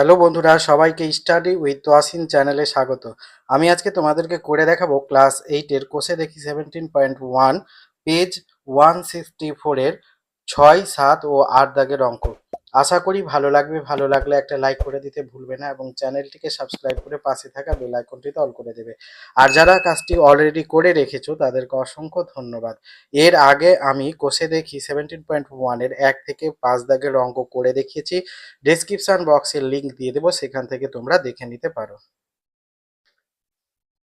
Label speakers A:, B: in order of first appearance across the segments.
A: Hello বন্ধুরা, সবাইকে study with Toyasin চ্যানেলে স্বাগত। আমি আজকে তোমাদেরকে করে দেখাবো ক্লাস এইটের কোষে দেখি seventeen point one, page one sixty ফোরের ছয়, সাত ও আট দাগের অঙ্ক। আশা করি ভালো লাগবে, ভালো লাগলে একটা লাইক করে দিতে ভুলবে না এবং চ্যানেলটিকে সাবস্ক্রাইব করে পাশে থাকা বেল আইকনটিতে অল করে দেবে। আর যারা কাজটি অলরেডি করে রেখেছো, তাদেরকে অসংখ্য ধন্যবাদ। এর আগে আমি কোষে দেখি সেভেন্টিন পয়েন্ট ওয়ানের এক থেকে পাঁচ দাগের অঙ্ক করে দেখিয়েছি। ডেসক্রিপশন বক্সের লিংক দিয়ে দেবো, সেখান থেকে তোমরা দেখে নিতে পারো।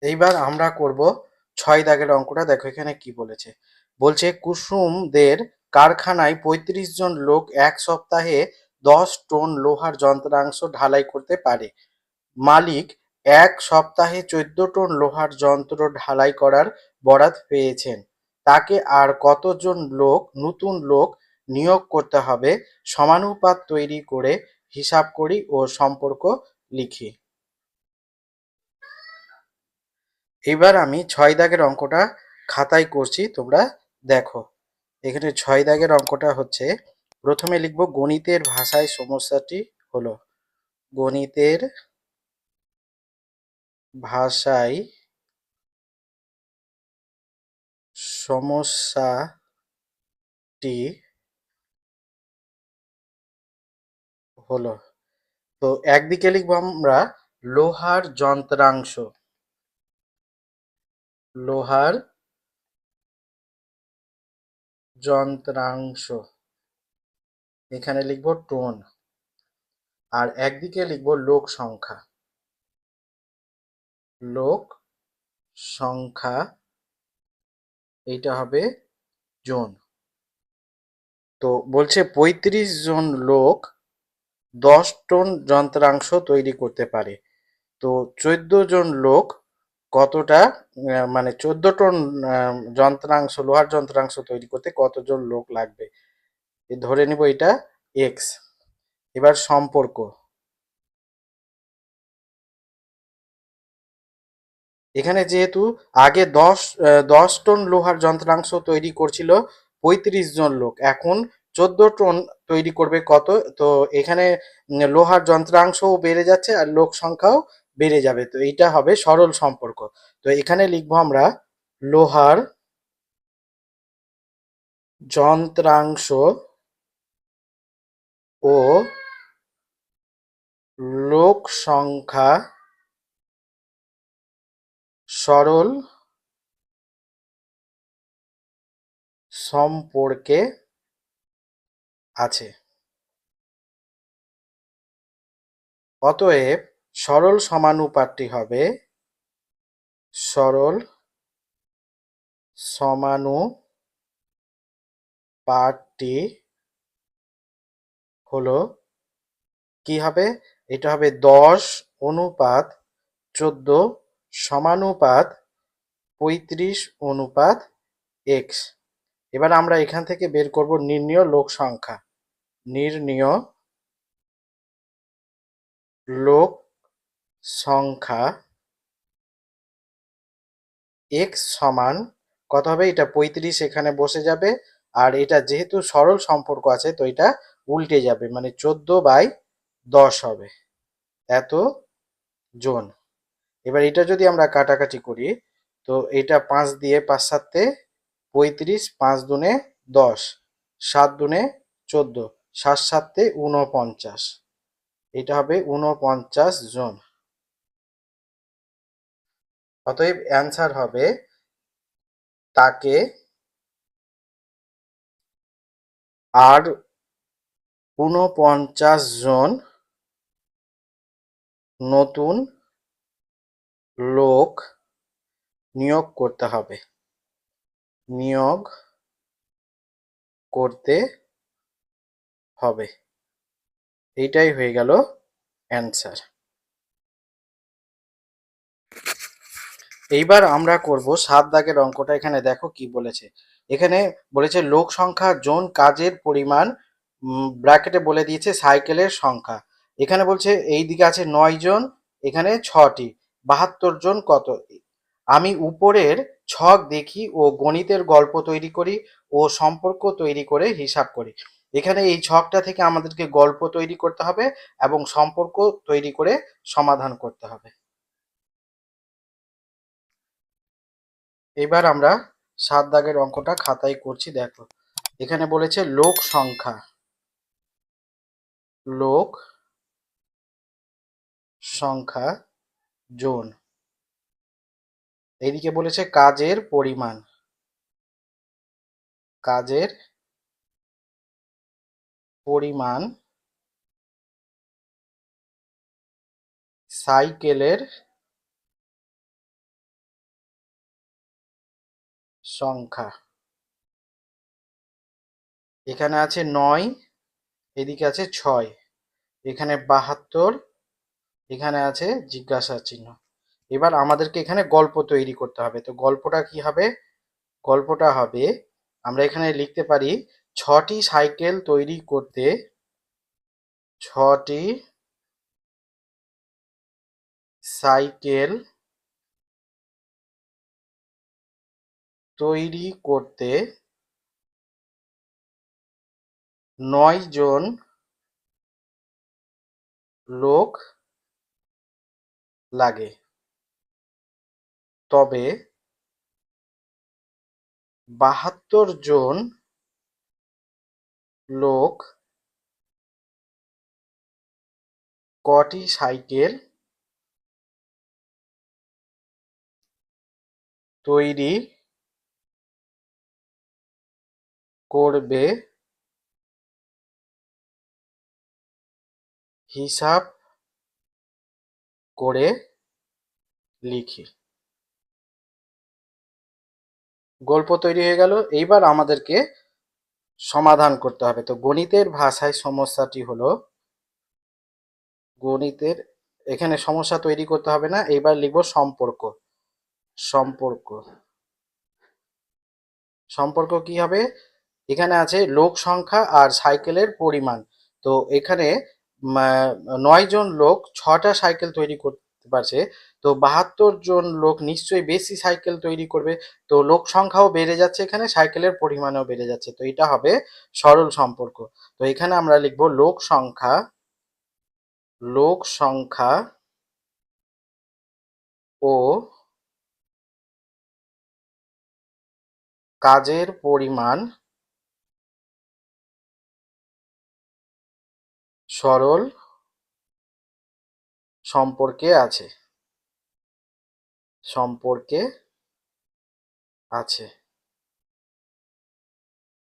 A: এইবার আমরা করব ছয় দাগের অঙ্কটা। দেখো এখানে কি বলেছে। বলছে কুসুমদের কারখানায় পঁয়ত্রিশ জন লোক এক সপ্তাহে দশ টন লোহার যন্ত্রাংশ ঢালাই করতে পারে। মালিক এক সপ্তাহে চোদ্দ টন লোহার যন্ত্র ঢালাই করার বরাত পেয়েছেন। তাকে আর কতজন লোক, নতুন লোক নিয়োগ করতে হবে সমানুপাত তৈরি করে হিসাব করি ও সম্পর্ক লিখি। এবার আমি ছয় দাগের অঙ্কটা খাতায় করছি, তোমরা দেখো। এখানে ছয় দাগের অঙ্কটা হচ্ছে, প্রথমে লিখব গণিতের ভাষায় সমস্যাটি হলো। গণিতের ভাষায় সমস্যাটি হলো। তো একদিকে লিখব আমরা লোহার যন্ত্রাংশ। লোহার যন্ত্রাংশ। এখানে লিখব টোন আর একদিকে লিখব লোক সংখ্যা। লোক সংখ্যা এইটা হবে জন। তো বলছে পঁয়ত্রিশ জন লোক দশ টন যন্ত্রাংশ তৈরি করতে পারে। তো চোদ্দ জন লোক কতটা মানে চোদ্দ টন যন্ত্রাংশ, লোহার যন্ত্রাংশ তৈরি করতে কতজন লোক লাগবে? ধরে নিব এটা এক্স এবার সম্পর্ক। এখানে যেহেতু আগে দশ দশ টন লোহার যন্ত্রাংশ তৈরি করছিল, পঁয়ত্রিশ জন লোক। এখন চোদ্দ টন তৈরি করবে কত? তো এখানে লোহার যন্ত্রাংশও বেড়ে যাচ্ছে আর লোক সংখ্যাও বেড়ে যাবে। তো এইটা হবে সরল সম্পর্ক। তো এখানে লিখব আমরা লোহার যন্ত্রাংশ ও লোক সংখ্যা সরল সম্পর্কে আছে। অতএব সরল সমানুপাতটি হবে সরল সমানুপাতটি হলো কি হবে? এটা হবে দশ অনুপাত চোদ্দ সমানুপাত পঁয়ত্রিশ অনুপাত এক্স এবার আমরা এখান থেকে বের করব নির্ণীয় লোক সংখ্যা। নির্ণীয় লোক সংখ্যা এক্স সমান কত হবে? এটা পঁয়ত্রিশ এখানে বসে যাবে। আর এটা যেহেতু সরল সম্পর্ক আছে, তো এটা উল্টে যাবে। মানে চোদ্দ বাই দশ হবে। এত জন। এবার এটা যদি আমরা কাটাকাটি করি, তো এটা পাঁচ দিয়ে পাঁচ সাতে পঁয়ত্রিশ, পাঁচ দুনে দশ, সাত দুনে চোদ্দ, সাত সাতে ঊনপঞ্চাশ। এটা হবে ঊনপঞ্চাশ জন। অতএব অ্যান্সার হবে তাকে আর ঊনপঞ্চাশ জন নতুন লোক নিয়োগ করতে হবে। নিয়োগ করতে হবে। এইটাই হয়ে গেল অ্যান্সার এইবার আমরা করব সাত দাগের অঙ্কটা। এখানে দেখো কি বলেছে। এখানে বলেছে লোক সংখ্যা জোন কাজের পরিমাণ ব্র্যাকেটে বলে দিয়েছে সাইকেলের সংখ্যা। এখানে বলছে এই দিকে আছে নয় জন, এখানে ছটি। বাহাত্তর জন কত? আমি উপরের ছক দেখি ও গণিতের গল্প তৈরি করি ও সম্পর্ক তৈরি করে হিসাব করি। এখানে এই ছকটা থেকে আমাদেরকে গল্প তৈরি করতে হবে এবং সম্পর্ক তৈরি করে সমাধান করতে হবে। এবার আমরা সাত দাগের অঙ্কটা খাতায় করছি, দেখো। এখানে বলেছে লোক সংখ্যা। লোক সংখ্যা জোন। এইদিকে বলেছে কাজের পরিমাণ। কাজের পরিমাণ সাইকেলের সংখ্যা। এখানে আছে নয়, এদিকে আছে ছয়, এখানে বাহাত্তর, এখানে আছে জিজ্ঞাসা চিহ্ন। এবার আমাদেরকে এখানে গল্প তৈরি করতে হবে। তো গল্পটা কি হবে? গল্পটা হবে, আমরা এখানে লিখতে পারি, ছটি সাইকেল তৈরি করতে, ছটি সাইকেল তৈরি করতে নয় জন লোক লাগে। তবে বাহাত্তর জন লোক কটি সাইকেল তৈরি করবে। হিসাব করে লিখি। গল্প তৈরি হয়ে গেল। এইবার আমাদেরকে সমাধান করতে হবে। তো গণিতের ভাষায় সমস্যাটি হলো, গণিতের এখানে সমস্যা তৈরি করতে হবে না। এইবার লিখব সম্পর্ক। সম্পর্ক। সম্পর্ক কি হবে? এখানে আছে লোক সংখ্যা আর সাইকেলের পরিমাণ। তো এখানে নয় জন লোক ছটা সাইকেল তৈরি করতে পারছে। তো বাহাত্তর জন লোক নিশ্চয়ই বেশি সাইকেল তৈরি করবে। তো লোক সংখ্যাও বেড়ে যাচ্ছে এখানে, সাইকেলের পরিমাণও বেড়ে যাচ্ছে। তো এটা হবে সরল সম্পর্ক। তো এখানে আমরা লিখব লোক সংখ্যা লোক সংখ্যা ও কাজের পরিমাণ সরল সম্পর্কে আছে। সম্পর্কে আছে।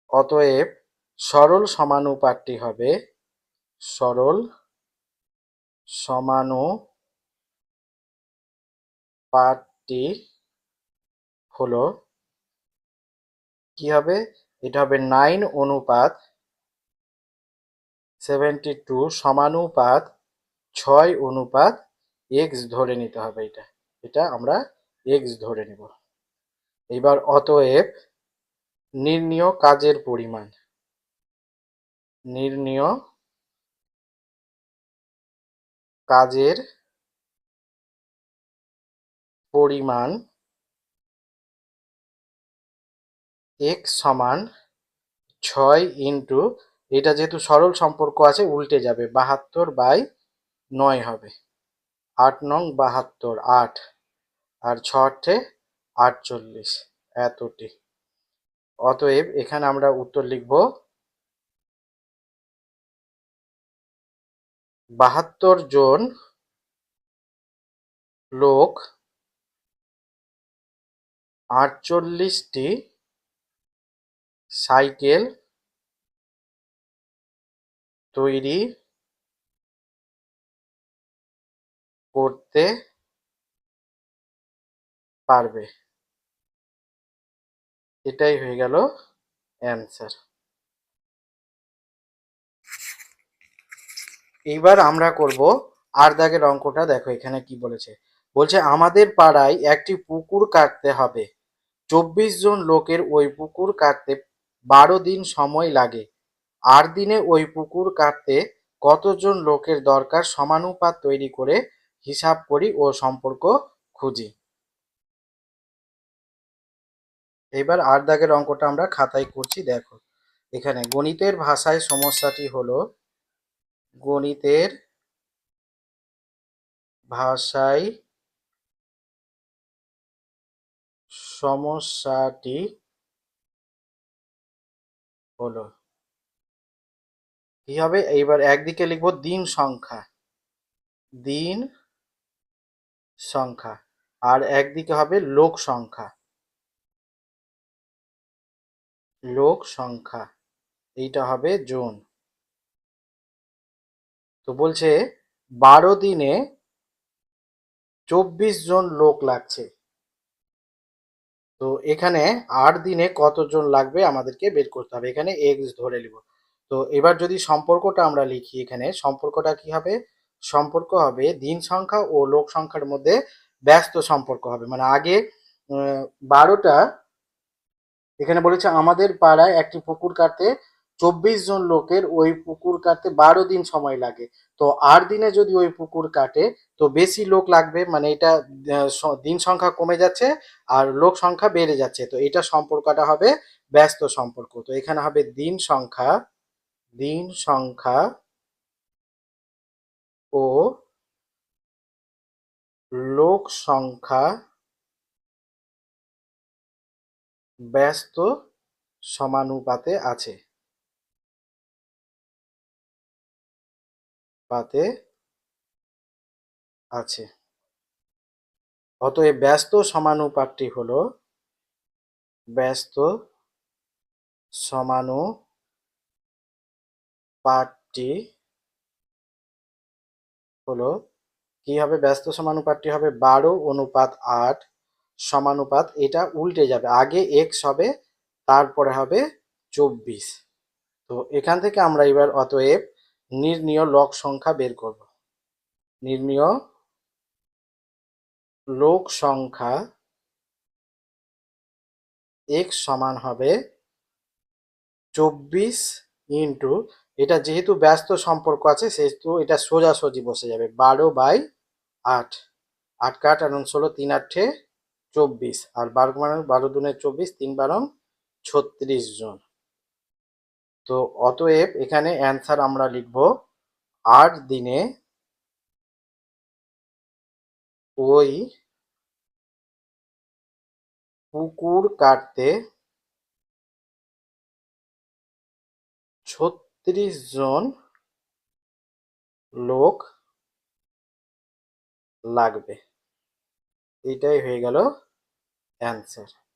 A: অতএব সরল সমানুপাতটি হবে সরল সমানুপাতটি হলো কি হবে? এটা হবে নাইন অনুপাত সেভেন্টি টু সমানুপাত ছয় অনুপাত এক্স ধরে নিতে হবে এটা। এটা আমরা এক্স ধরে নেব। এবার অতএব নির্ণীয় কাজের পরিমাণ। নির্ণীয় কাজের পরিমাণ এক্স সমান ছয় ইন্টু এটা যেহেতু সরল সম্পর্ক আছে, উল্টে যাবে। বাহাত্তর বাই নয় হবে। আট নং বাহাত্তর, আট। আর ছটে আটচল্লিশ। এতটি। অতএব এখানে আমরা উত্তর লিখব, বাহাত্তর জন লোক আটচল্লিশটি সাইকেল তৈরি করতে পারবে। এটাই হয়ে গেল অ্যান্সার এইবার আমরা করব আর দাগের অঙ্কটা। দেখো এখানে কি বলেছে? বলছে, আমাদের পাড়ায় একটি পুকুর কাটতে হবে। চব্বিশ জন লোকের ওই পুকুর কাটতে বারো দিন সময় লাগে। আট দিনে ওই পুকুর কাটতে কতজন লোকের দরকার সমানুপাত তৈরি করে হিসাব করি ও সম্পর্ক খুঁজি। এবার আর দাগের অঙ্কটা আমরা খাতায় করছি, দেখো। এখানে গণিতের ভাষায় সমস্যাটি হলো, গণিতের ভাষায় সমস্যাটি হলো কি হবে? এইবার একদিকে লিখব দিন সংখ্যা। দিন সংখ্যা। আর একদিকে হবে লোক সংখ্যা। লোক সংখ্যা। এইটা হবে জুন। তো বলছে, বারো দিনে চব্বিশ জন লোক লাগছে। তো এখানে আট দিনে কতজন লাগবে আমাদেরকে বের করতে হবে? এখানে এক্স ধরে নিব তো এবার যদি সম্পর্কটা আমরা লিখি এখানে, সম্পর্কটা কি হবে? সম্পর্ক হবে দিন সংখ্যা ও লোক সংখ্যার মধ্যে ব্যস্ত সম্পর্ক হবে। মানে আগে বারোটা, এখানে বলেছে আমাদের পাড়ায় একটি পুকুর কাটতে চব্বিশ জন লোকের ওই পুকুর কাটতে বারো দিন সময় লাগে। তো আট দিনে যদি ওই পুকুর কাটে, তো বেশি লোক লাগবে। মানে এটা দিন সংখ্যা কমে যাচ্ছে আর লোক সংখ্যা বেড়ে যাচ্ছে। তো এটা সম্পর্কটা হবে ব্যস্ত সম্পর্ক। তো এখানে হবে দিন সংখ্যা দিন সংখ্যা ও লোক সংখ্যা ব্যস্ত সমানুপাতে আছে। পাতে আছে। অতএব ব্যস্ত সমানুপাতটি হলো ব্যস্ত সমানুপাতটি হলো কি হবে ব্যস্ত সমানুপাতটি হবে? বারো অনুপাত আট সমানুপাত, এটা উল্টে যাবে। আগে এক্স হবে, তারপরে হবে চব্বিশ। তো এখান থেকে আমরা এবার অতএব নির্ণীয় লক সংখ্যা বের করব। নির্ণীয় লোক সংখ্যা এক্স সমান হবে চব্বিশ ইন্টু এটা যেহেতু ব্যস্ত সম্পর্ক আছে, সেহেতু এটা সোজাসুজি বসে যাবে। বারো বাই আট। আট কাঠ আর ষোলো, তিন আটে চব্বিশ। আর বারো মানে বারো দুনে চব্বিশ, তিন বারো ছত্রিশ জন। তো অতএব এখানে অ্যান্সার আমরা লিখব আট দিনে ওই পুকুর কাটতে ছত্রিশ জন লোক লাগবে। এটাই হয়ে গেল অ্যান্সার